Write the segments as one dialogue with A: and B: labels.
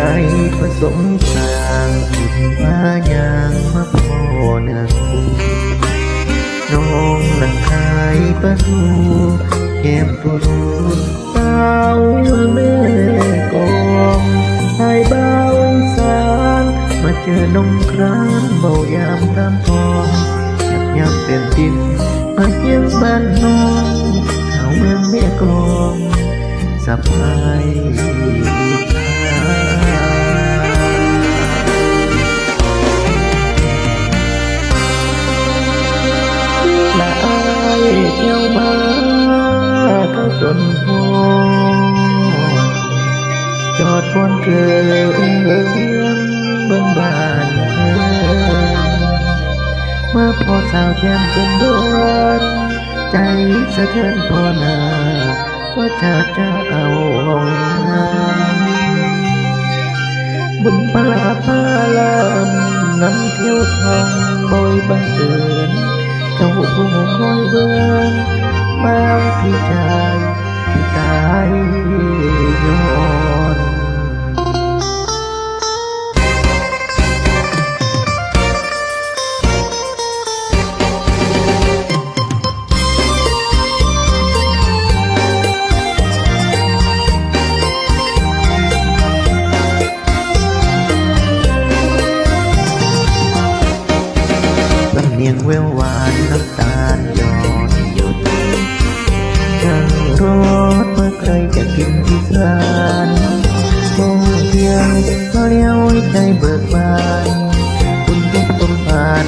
A: ใจผสมสร้างผิดมาอย่างมาพอนังน้องนังขายประตูแก้มตัวรูดสาแม่กองไายเบาสานมาเจอน้องครานเบายามตามทองยับยับเป็นดินมาเยี่ยมบ้านน้องเขาเมืองแม่กองสะพาย จนพอจอดบนเกลือเบื้องบ้านเมื่อพอสาวแย้มเป็นดวนใจสะเทือนพอหนาว่าจะจะเอาหงน้ำบุญปลาปลาลำน้ำเที่ยวทองบอยบังเอิญเจ้าผู้คอยเบือ บ้าพี่ชายที่ตายย้อนเนียงแววหวานน้ำตา จะกิสานมองเพียงเลี้ยวใจเบิกบานคุณทุกสมผ่าน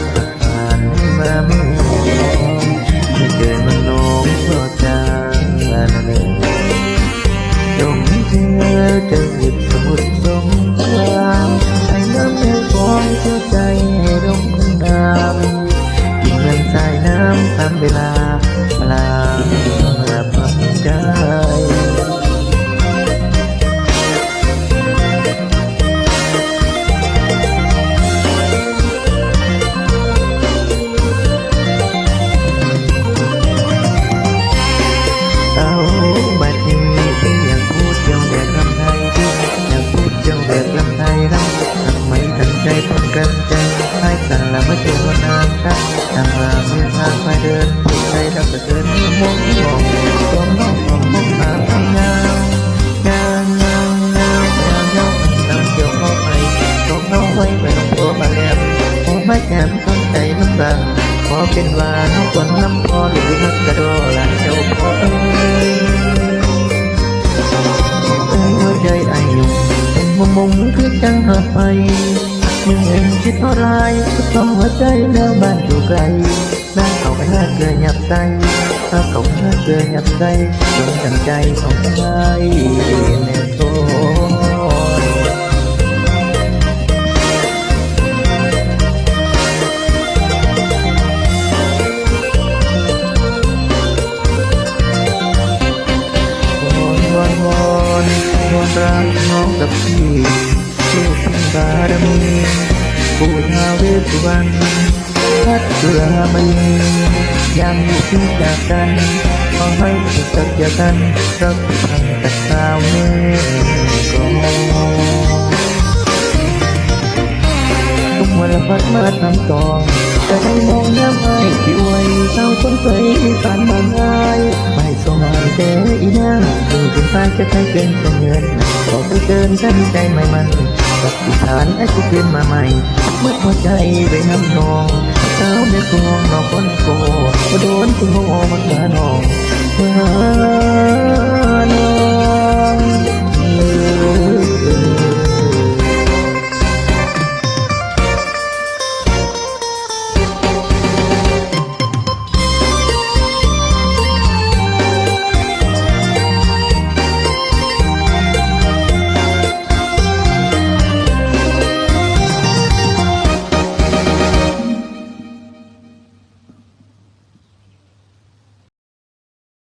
A: นใจให้สั่นละไม่เจอวันนานตั้งทางลาเมื่ทางไปเดินใจรักจะเดินมื่อมองมองตรงน้องมองมองตาทำงานงานงานงานงาเงาตั้งเกี่ยวเข้าไปตรงน้องไว้ไปต้องตัวมาแล้วพอไม่แก้มต้องใจน้ำบังพอเป็นว่าน้องควรน้ำ ใจแล้วบ้านอยู่ไกลน้าเขาไปหาเกลือหยับใจถ้าเขาหาเกลือหยับใจจงจังใจของไอ้แม่โตวอนวอนวอนวอนรักน้องกับพี่ลูกพิมบารมี วสสุวรรณพัดเรือมาลียังอยู่ที่จากกัน ขอให้สุขสักยากันรักทางแต่สาวเมื่อก่อนทุกวันละพัดมาทำตองแต่ให้มองน้ำไอ้ที่อวยเศร้าคนเคยฝันมาง่ายไม่สมายแต่อีนางอยู่เป็นฟ้าจะใช้เกินแต่เงินขอไปเกินฉันใจไม่มันกับที่ฐานไอ้ที่ขึ้นมาใหม่ เมื่อหัวใจไปน้ำนองเท้าไม่กงองนอกคนโกโดนคุณโง่มาหานองมาหานอง